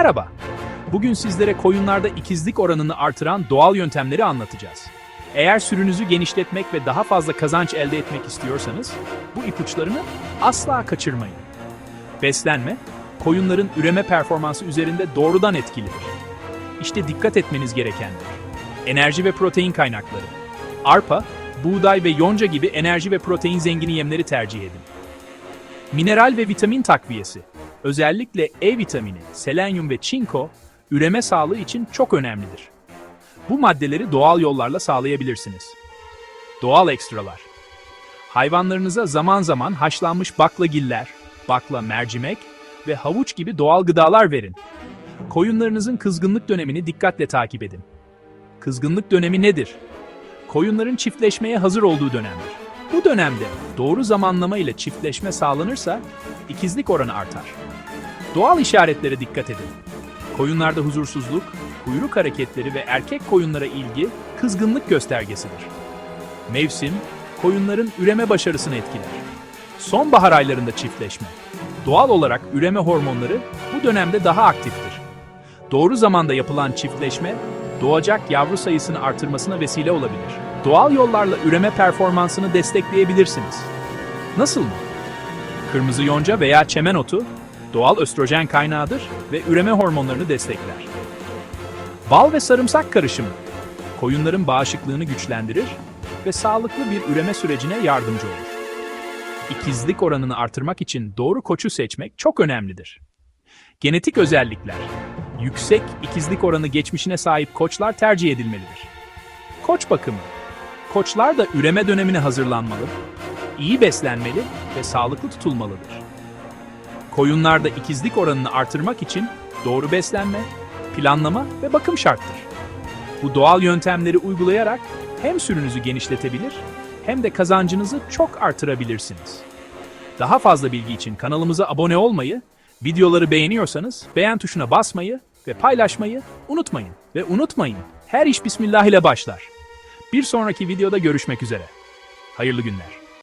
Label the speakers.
Speaker 1: Merhaba. Bugün sizlere koyunlarda ikizlik oranını artıran doğal yöntemleri anlatacağız. Eğer sürünüzü genişletmek ve daha fazla kazanç elde etmek istiyorsanız bu ipuçlarını asla kaçırmayın. Beslenme, koyunların üreme performansı üzerinde doğrudan etkilidir. İşte dikkat etmeniz gerekenler. Enerji ve protein kaynakları. Arpa, buğday ve yonca gibi enerji ve protein zengini yemleri tercih edin. Mineral ve vitamin takviyesi. Özellikle E vitamini, selenyum ve çinko üreme sağlığı için çok önemlidir. Bu maddeleri doğal yollarla sağlayabilirsiniz. Doğal ekstralar. Hayvanlarınıza zaman zaman haşlanmış baklagiller, bakla mercimek ve havuç gibi doğal gıdalar verin. Koyunlarınızın kızgınlık dönemini dikkatle takip edin. Kızgınlık dönemi nedir? Koyunların çiftleşmeye hazır olduğu dönemdir. Bu dönemde doğru zamanlama ile çiftleşme sağlanırsa ikizlik oranı artar. Doğal işaretlere dikkat edin. Koyunlarda huzursuzluk, kuyruk hareketleri ve erkek koyunlara ilgi kızgınlık göstergesidir. Mevsim, koyunların üreme başarısını etkiler. Sonbahar aylarında çiftleşme. Doğal olarak üreme hormonları bu dönemde daha aktiftir. Doğru zamanda yapılan çiftleşme, doğacak yavru sayısını artırmasına vesile olabilir. Doğal yollarla üreme performansını destekleyebilirsiniz. Nasıl mı? Kırmızı yonca veya çemen otu doğal östrojen kaynağıdır ve üreme hormonlarını destekler. Bal ve sarımsak karışımı koyunların bağışıklığını güçlendirir ve sağlıklı bir üreme sürecine yardımcı olur. İkizlik oranını artırmak için doğru koçu seçmek çok önemlidir. Genetik özellikler Yüksek ikizlik oranı geçmişine sahip koçlar tercih edilmelidir. Koç bakımı Koçlar da üreme dönemine hazırlanmalı, iyi beslenmeli ve sağlıklı tutulmalıdır. Koyunlarda ikizlik oranını artırmak için doğru beslenme, planlama ve bakım şarttır. Bu doğal yöntemleri uygulayarak hem sürünüzü genişletebilir hem de kazancınızı çok artırabilirsiniz. Daha fazla bilgi için kanalımıza abone olmayı, videoları beğeniyorsanız beğen tuşuna basmayı ve paylaşmayı unutmayın. Ve unutmayın, her iş Bismillah ile başlar. Bir sonraki videoda görüşmek üzere. Hayırlı günler.